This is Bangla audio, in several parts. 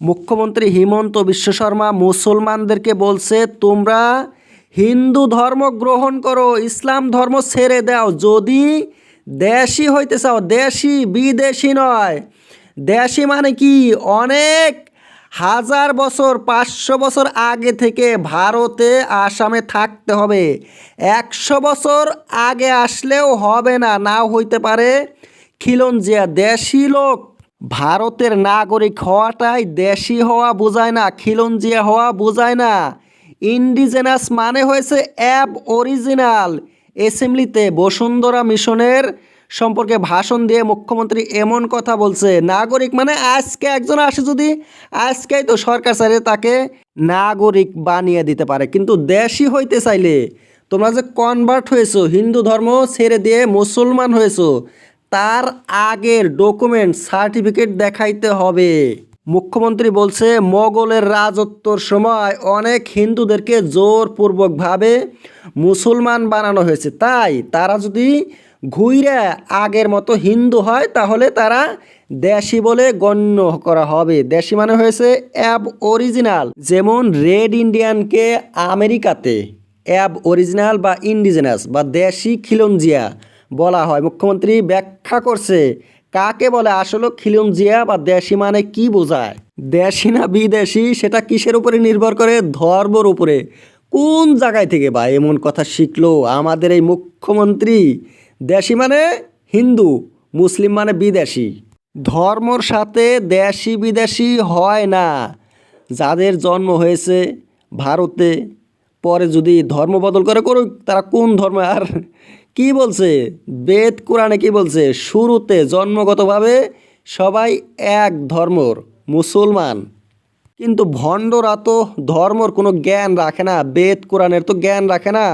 মুখ্যমন্ত্রী হিমন্ত বিশ্ব শর্মা মুসলমানদেরকে বলছে, তোমরা হিন্দু ধর্ম গ্রহণ করো, ইসলাম ধর্ম ছেড়ে দাও। যদি দেশি হইতে চাও, দেশি বিদেশি নয়। দেশি মানে কি? অনেক হাজার বছর, পাঁচশো বছর আগে থেকে ভারতে আসামে থাকতে হবে। একশো বছর আগে আসলেও হবে না, নাও হইতে পারে খিলঞ্জিয়া। দেশি লোক ভারতের নাগরিক হওয়াটাই দেশি হওয়া বোঝায় না, খিলঞ্জিয়া হওয়া বোঝায় না। ইন্ডিজেনাস মানে হয়েছে অ্যাব অরিজিনাল। অ্যাসেম্বলিতে বসুন্ধরা মিশনের সম্পর্কে ভাষণ দিয়ে মুখ্যমন্ত্রী এমন কথা বলছে, নাগরিক মানে আজকে একজন আসে যদি আজকেই তো সরকার চাইলে তাকে নাগরিক বানিয়ে দিতে পারে, কিন্তু দেশি হইতে চাইলে। তোমরা যে কনভার্ট হয়েছো, হিন্দু ধর্ম ছেড়ে দিয়ে মুসলমান হয়েছো তার আগের ডকুমেন্ট, সার্টিফিকেট দেখাইতে হবে। মুখ্যমন্ত্রী বলছে, মোগলের রাজত্বর সময় অনেক হিন্দুদেরকে জোরপূর্বকভাবে মুসলমান বানানো হয়েছে। তাই তারা যদি ঘুইরা আগের মতো হিন্দু হয়, তাহলে তারা দেশি বলে গণ্য করা হবে। দেশি মানে হয়েছে অ্যাব অরিজিনাল, যেমন রেড ইন্ডিয়ানকে আমেরিকাতে। অ্যাব অরিজিনাল বা ইন্ডিজেনাস বা দেশি খিলঞ্জিয়া। বলা হয়। মুখ্যমন্ত্রী ব্যাখ্যা করছে, কাকে বলে আসলে খিলঞ্জিয়া বা দেশি মানে কি বোঝায়? দেশি না বিদেশি, সেটা কিসের উপরে নির্ভর করে? ধর্মর উপরে। কোন জায়গায় থেকে বা এমন কথা শিখলো আমাদের এই মুখ্যমন্ত্রী? দেশি মানে হিন্দু, মুসলিম মানে বিদেশি। ধর্মর সাথে দেশি বিদেশি হয় না। যাদের জন্ম হয়েছে ভারতে, পরে যদি ধর্ম বদল করে করুক, তারা কোন ধর্ম আর কি বলছে? বেদ কোরআনে কি বলছে? শুরুতে জন্মগতভাবে সবাই এক ধর্মর, মুসলমান। কিন্তু ভণ্ডরা তো ধর্মর কোনো জ্ঞান রাখে না, বেদ কোরআনের তো জ্ঞান রাখে না।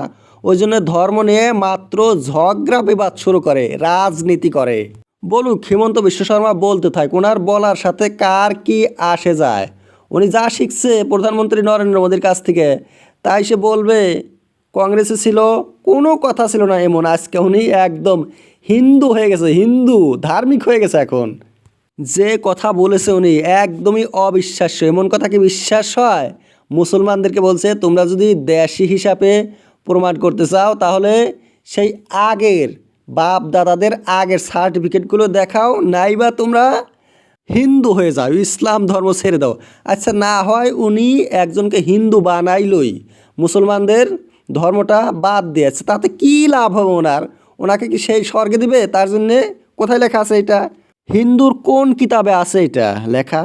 ওই জন্য ধর্ম নিয়ে মাত্র ঝগড়া বিবাদ শুরু করে, রাজনীতি করে। বলুক, হিমন্ত বিশ্ব শর্মা বলতে থাক, ওনার বলার সাথে কার কি আসে যায়? উনি যা শিখছে প্রধানমন্ত্রী নরেন্দ্র মোদীর কাছ থেকে, তাই সে বলবে, কংগ্রেসে ছিল কোনো কথা ছিল না এমন, আজকে উনি একদম হিন্দু হয়ে গেছে, হিন্দু, ধার্মিক হয়ে গেছে এখন। যে কথা বলেছে উনি একদমই অবিশ্বাস্য, এমন কথা কি বিশ্বাস হয়? মুসলমানদেরকে বলছে, তোমরা যদি দেশি হিসাবে প্রমাণ করতে চাও, তাহলে সেই আগের বাপ দাদাদের আগের সার্টিফিকেটগুলো দেখাও, নাইবা তোমরা হিন্দু হয়ে যাও, ইসলাম ধর্ম ছেড়ে দাও। আচ্ছা না হয় উনি একজনকে হিন্দু বানাইলই। মুসলমানদের ধর্মটা বাদ দিয়েছে, তাতে কি লাভ হবে ওনার? ওনাকে কি সেই স্বর্গে দিবে? তার জন্যে কোথায় লেখা আছে এটা? হিন্দুর কোন কিতাবে আছে এটা লেখা?